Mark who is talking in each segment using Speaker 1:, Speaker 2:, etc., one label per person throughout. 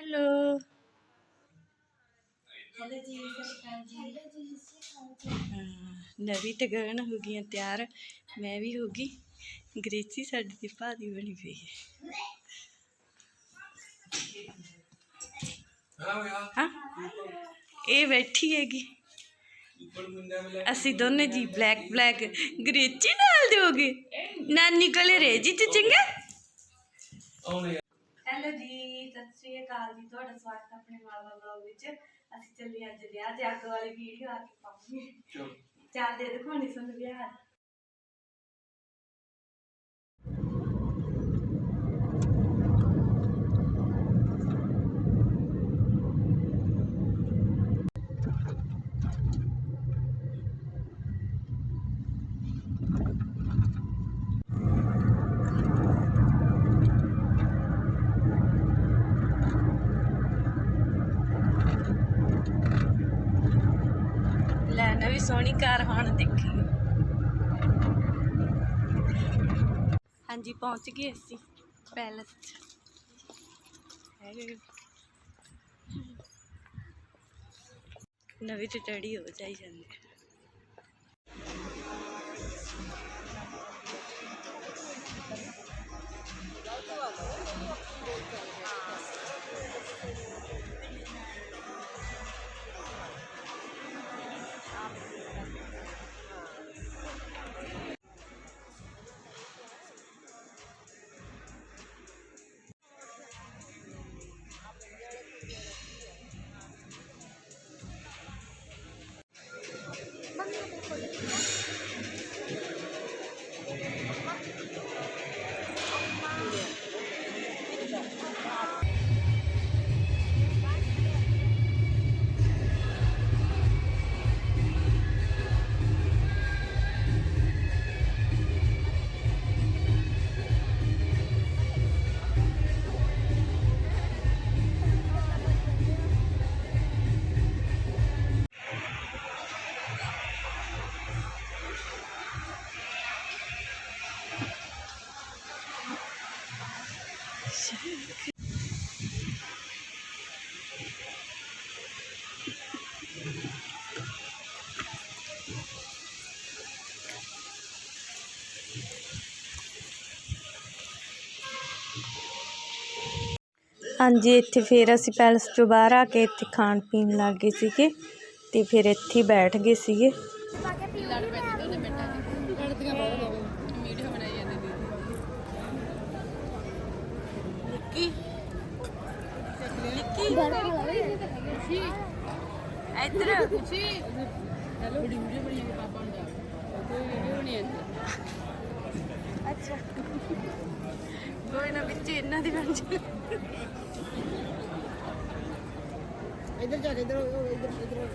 Speaker 1: Hello
Speaker 2: ਜੀ ਸਤਿ ਸ਼੍ਰੀ ਅਕਾਲ ਜੀ
Speaker 1: ਨਵੀਂ ਤੇ ਗਗਨ ਹੋ ਗਈਆਂ ਤਿਆਰ। ਮੈਂ ਵੀ ਹੋ ਗਈ। ਗ੍ਰੇਚੀ ਸਾਡੀ ਦੀ ਭਾਦੀ ਬਣੀ ਪਈ ਹੈ। ਹਾਂ? ਇਹ ਬੈਠੀ ਹੈਗੀ। ਅਸੀਂ ਦੋਨੇ ਜੀ ਬਲੈਕ ਬਲੈਕ ਗ੍ਰੇਚੀ ਨਾਲ ਦਿਓਗੇ ਨਾਨੀ ਕੋਲੇ ਰਹਿ ਜੀ ਤੇ ਚੰਗਾ ਹੈਲੋ ਜੀ। ਸ਼੍ਰੀ ਅਕਾਲ ਜੀ ਤੁਹਾਡਾ ਸਵਾਗਤ ਹੈ ਆਪਣੇ ਮਾਲਵਾ ਵਲੌਗ ਵਿੱਚ। ਅਸੀਂ ਚੱਲੇ ਅੱਜ ਵਿਆਹ ਤੇ ਅੱਗ ਵਾਲੀ ਵੀਡੀਓ ਆ ਕੇ ਪਾਉਂਗੇ ਚਾਰ ਦੇ ਦਿਖਾਉਣੀ ਸਾਨੂੰ ਵਿਆਹ ਲੈ ਨਵੀਂ ਸੋਹਣੀ ਕਾਰ ਹੁਣ ਦੇਖੀ। ਹਾਂਜੀ, ਪਹੁੰਚ ਗਏ ਅਸੀਂ ਪੈਲਸ ਚ। ਨਵੀਂ ਤੇ ਟੜੀ ਹੋ ਜਾਈ ਜਾਂਦੀ। ਹੈ। ਹਾਂਜੀ, ਇੱਥੇ ਫਿਰ ਅਸੀਂ ਪੈਲਸ ਚੋਂ ਬਾਹਰ ਆ ਕੇ ਇੱਥੇ ਖਾਣ ਪੀਣ ਲੱਗ ਗਏ ਸੀਗੇ ਤੇ ਫਿਰ ਇੱਥੇ ਹੀ ਬੈਠ ਗਏ ਸੀਗੇ। ਇੱਧਰ ਅੱਛਾ ਕੋਈ ਨਾ ਵਿੱਚ ਇਹਨਾਂ ਦੀ ਬਣ ਜਾ
Speaker 3: ਇਧਰ ਜਾ ਕੇ ਇਧਰ ਇਧਰ ਇਧਰ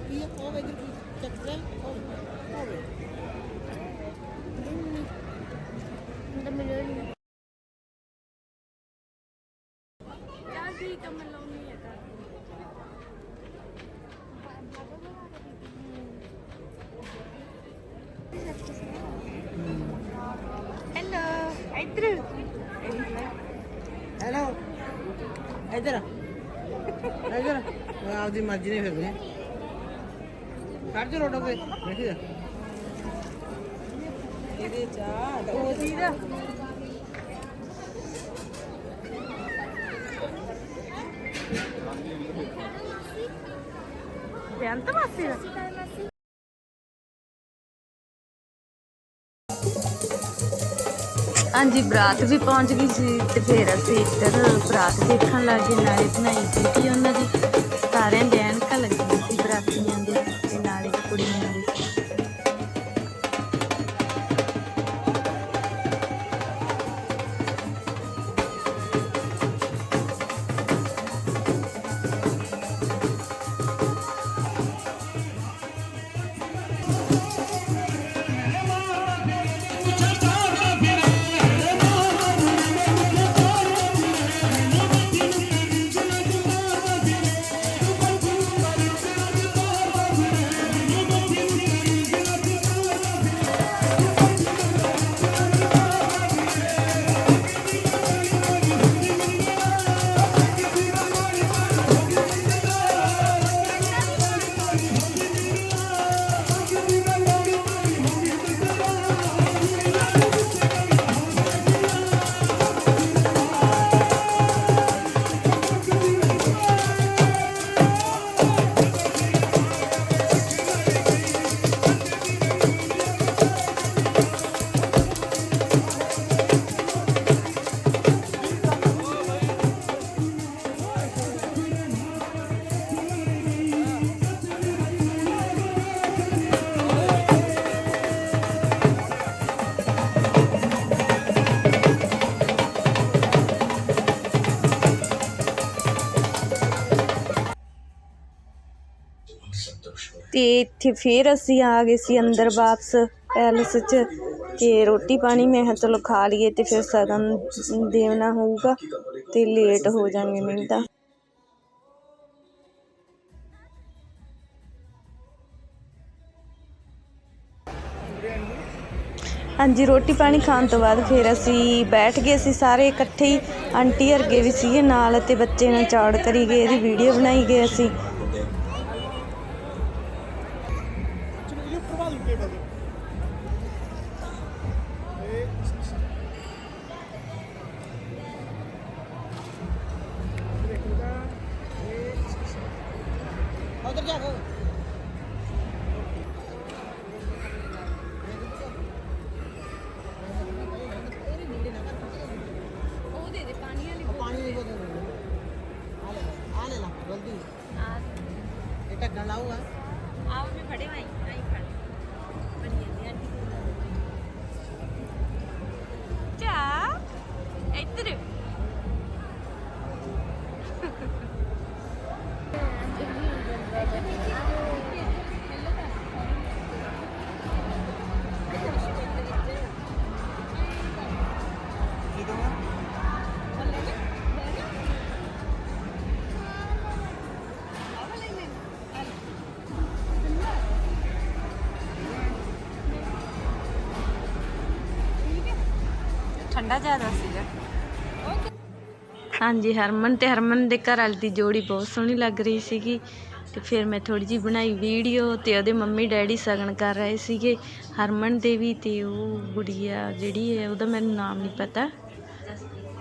Speaker 3: ਕੀ ਹੈ ਉਹ ਇਧਰ ਕੀ ਚੱਕ ਰਿਹਾ ਉਹ ਹੋਵੇ
Speaker 1: ਯਾਰ ਠੀਕ ਆ ਮੈਂ ਲਾਉਣੀ ਹੈ ਤਾਂ ਹੈਲੋ ਇੱਧਰ।
Speaker 3: ਹੈਲੋ ਇਧਰ ਇਧਰ ਆਪਦੀ ਮਰਜ਼ੀ ਨੇ ਫਿਰਦੇ ਕੱਢ ਜੋ ਰੋਡੋ ਤੇ ਬੈਠੀ ਜਾ। ਇਹਦੇ ਚਾ ਦੋ ਦੀ ਦਾ
Speaker 1: ਬੇਅੰਤ ਮਾਸੀ ਦਾ ਹਾਂਜੀ, ਬਰਾਤ ਵੀ ਪਹੁੰਚ ਗਈ ਸੀ ਤੇ ਫਿਰ ਅਸੀਂ ਇੱਧਰ ਬਰਾਤ ਦੇਖਣ ਲੱਗੇ ਨਾਲੇ ਬਣਾਈ ਸੀ ਉਹਨਾਂ ਦੀ। ਅਤੇ ਇੱਥੇ ਫਿਰ ਅਸੀਂ ਆ ਗਏ ਸੀ ਅੰਦਰ ਵਾਪਸ ਪੈਲਸ 'ਚ ਅਤੇ ਰੋਟੀ ਪਾਣੀ ਮੈਂ ਕਿਹਾ ਚਲੋ ਖਾ ਲਈਏ ਅਤੇ ਫਿਰ ਸਗਨ ਦੇਣਾ ਹੋਊਗਾ ਅਤੇ ਲੇਟ ਹੋ ਜਾਾਂਗੇ ਮੈਨੂੰ ਤਾਂ। ਹਾਂਜੀ, ਰੋਟੀ ਪਾਣੀ ਖਾਣ ਤੋਂ ਬਾਅਦ ਫਿਰ ਅਸੀਂ ਬੈਠ ਗਏ ਸੀ ਸਾਰੇ ਇਕੱਠੇ ਹੀ। ਆਂਟੀ ਅਰਗੇ ਵੀ ਸੀਗੇ ਨਾਲ ਤੇ ਬੱਚੇ ਨਾਲ ਚੌੜ ਕਰੀ ਗਏ, ਇਹਦੀ ਵੀਡੀਓ ਬਣਾਈ ਗਏ ਅਸੀਂ।
Speaker 3: ਢੱਕਣ ਲਾਊਗਾ।
Speaker 1: ਆਓ ਮੈਂ ਫੜੇ ਆਈ ਆਈ ਫੜ। ਠੰਡਾ ਜ਼ਿਆਦਾ ਸੀਗਾ। ਹਾਂਜੀ, ਹਰਮਨ ਤੇ ਹਰਮਨ ਦੇ ਘਰ ਵਾਲੀ ਦੀ ਜੋੜੀ ਬਹੁਤ ਸੋਹਣੀ ਲੱਗ ਰਹੀ ਸੀਗੀ। ਤੇ ਫਿਰ ਮੈਂ ਥੋੜੀ ਜੀ ਬਣਾਈ ਵੀਡੀਓ ਤੇ ਉਹਦੇ ਮੰਮੀ ਡੈਡੀ ਸਗਨ ਕਰ ਰਹੇ ਸੀਗੇ। ਹਰਮਨ ਦੇ ਤੇ ਉਹ ਗੁੜੀਆ ਜਿਹੜੀ ਹੈ, ਉਹਦਾ ਮੈਨੂੰ ਨਾਮ ਨਹੀਂ ਪਤਾ।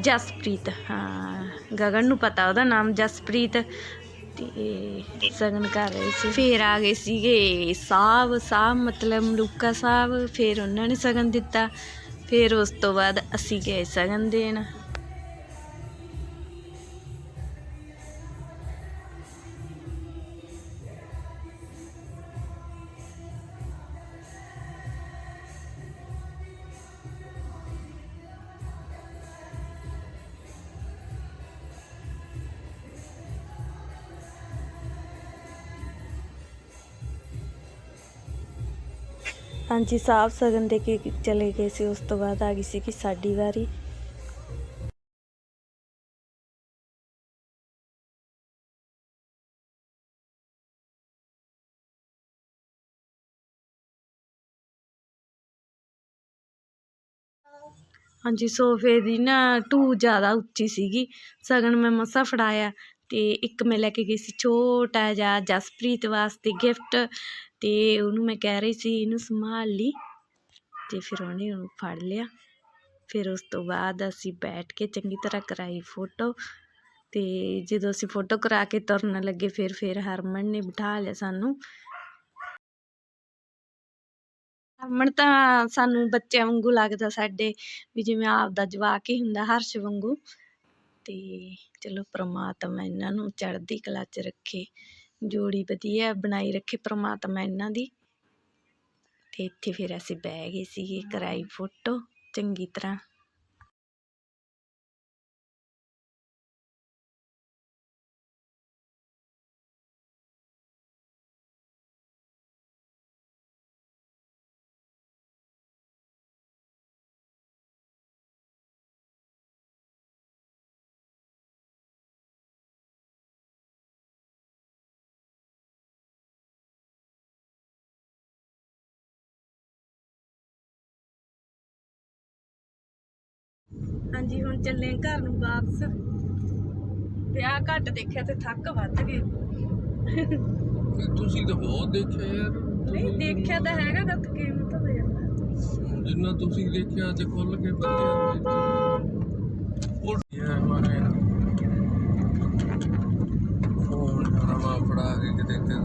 Speaker 1: ਜਸਪ੍ਰੀਤ, ਹਾਂ। ਗਗਨ ਨੂੰ ਪਤਾ, ਉਹਦਾ ਨਾਮ ਜਸਪ੍ਰੀਤ। ਤੇ ਸਗਨ ਕਰ ਰਹੇ ਸੀ। ਫਿਰ ਆ ਗਏ ਸੀਗੇ ਸਾਹਿਬ ਸਾਹਿਬ ਮਤਲਬ ਮਲੂਕਾ ਸਾਹਿਬ। ਫਿਰ ਉਹਨਾਂ ਨੇ ਸਗਨ ਦਿੱਤਾ। ਫਿਰ ਉਸ ਤੋਂ ਬਾਅਦ ਅਸੀਂ ਗਏ ਸਗਨ ਦੇਣ। ਹਾਂਜੀ ਸਾਹਿਬ ਸਗਨ ਦੇ ਕੇ ਚਲੇ ਗਏ ਸੀ, ਉਸ ਤੋਂ ਬਾਅਦ ਆ ਗਈ ਸੀ ਕਿ ਸਾਡੀ ਵਾਰੀ। ਹਾਂਜੀ ਸੋਫੇ ਦੀ ਨਾ ਢੂ ਜ਼ਿਆਦਾ ਉੱਚੀ ਸੀਗੀ, ਸਗਨ ਮੈਂ ਮਸਾਂ ਫੜਾਇਆ। ਤੇ ਇੱਕ ਮੈਂ ਲੈ ਕੇ ਗਈ ਸੀ ਛੋਟਾ ਜਿਹਾ ਜਸਪ੍ਰੀਤ ਵਾਸਤੇ ਗਿਫਟ ਤੇ ਉਹਨੂੰ ਮੈਂ ਕਹਿ ਰਹੀ ਸੀ ਇਹਨੂੰ ਸੰਭਾਲ ਲਈ ਤੇ ਫਿਰ ਉਹਨੇ ਉਹਨੂੰ ਫੜ ਲਿਆ। ਫਿਰ ਉਸ ਤੋਂ ਬਾਅਦ ਅਸੀਂ ਬੈਠ ਕੇ ਚੰਗੀ ਤਰ੍ਹਾਂ ਕਰਾਈ ਫੋਟੋ ਤੇ ਜਦੋਂ ਅਸੀਂ ਫੋਟੋ ਕਰਾ ਕੇ ਤੁਰਨ ਲੱਗੇ ਫਿਰ ਫਿਰ ਹਰਮਨ ਨੇ ਬਿਠਾ ਲਿਆ ਸਾਨੂੰ। ਹਰਮਨ ਤਾਂ ਸਾਨੂੰ ਬੱਚਿਆਂ ਵਾਂਗੂ ਲੱਗਦਾ ਸਾਡੇ ਵੀ ਜਿਵੇਂ ਆਪ ਦਾ ਜਵਾਕ ਹੀ ਹੁੰਦਾ ਹਰਸ਼ ਵਾਂਗੂ। ਤੇ ਚਲੋ ਪਰਮਾਤਮਾ ਇਹਨਾਂ ਨੂੰ ਚੜ੍ਹਦੀ ਕਲਾ 'ਚ ਰੱਖੇ, ਜੋੜੀ ਵਧੀਆ ਬਣਾਈ ਰੱਖੇ ਪਰਮਾਤਮਾ ਇਹਨਾਂ ਦੀ। ਅਤੇ ਇੱਥੇ ਫਿਰ ਅਸੀਂ ਬਹਿ ਗਏ ਸੀਗੇ, ਕਰਾਈ ਫੋਟੋ, ਚੰਗੀ ਤਰ੍ਹਾਂ। ਹਾਂਜੀ ਹੁਣ ਚੱਲੇ ਘਰ ਨੂੰ ਵਾਪਸ। ਵਿਆਹ ਘੱਟ ਦੇਖਿਆ ਤੇ ਥੱਕ ਵੱਧ ਗਏ।
Speaker 4: ਤੁਸੀਂ ਤਾਂ ਬਹੁਤ ਦੇਖਿਆ ਯਾਰ।
Speaker 1: ਨਹੀਂ ਦੇਖਿਆ ਤਾਂ ਹੈਗਾ ਗੱਤ ਕੀਮਤ ਹੋ ਜਾਂਦਾ
Speaker 4: ਜਿੰਨਾ ਤੁਸੀਂ ਦੇਖਿਆ ਤੇ ਖੁੱਲ ਕੇ ਵਧੀਆ ਉਹ ਯਾਰ ਮਾਰੇ? ਫੋਨ ਨਵਾਂ ਫੜਾ ਕੇ ਕਿਤੇ ਤੇ।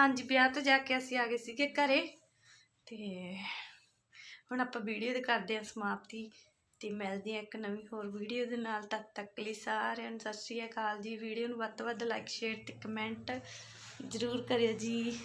Speaker 1: ਹਾਂਜੀ, ਵਿਆਹ ਤੋਂ ਜਾ ਕੇ ਅਸੀਂ ਆ ਗਏ ਸੀਗੇ ਘਰੇ ਤੇ ਹੁਣ ਆਪਾਂ ਵੀਡੀਓ ਦੇ ਕਰਦੇ ਹਾਂ ਸਮਾਪਤੀ ਤੇ ਮਿਲਦੇ ਹਾਂ ਇੱਕ ਨਵੀਂ ਹੋਰ ਵੀਡੀਓ ਦੇ ਨਾਲ, ਤਦ ਤੱਕ ਲਈ ਸਾਰਿਆਂ ਨੂੰ ਸਤਿ ਸ਼੍ਰੀ ਅਕਾਲ ਜੀ। ਵੀਡੀਓ ਨੂੰ ਵੱਧ ਤੋਂ ਵੱਧ ਲਾਈਕ ਸ਼ੇਅਰ ਤੇ ਕਮੈਂਟ ਜ਼ਰੂਰ ਕਰਿਓ ਜੀ।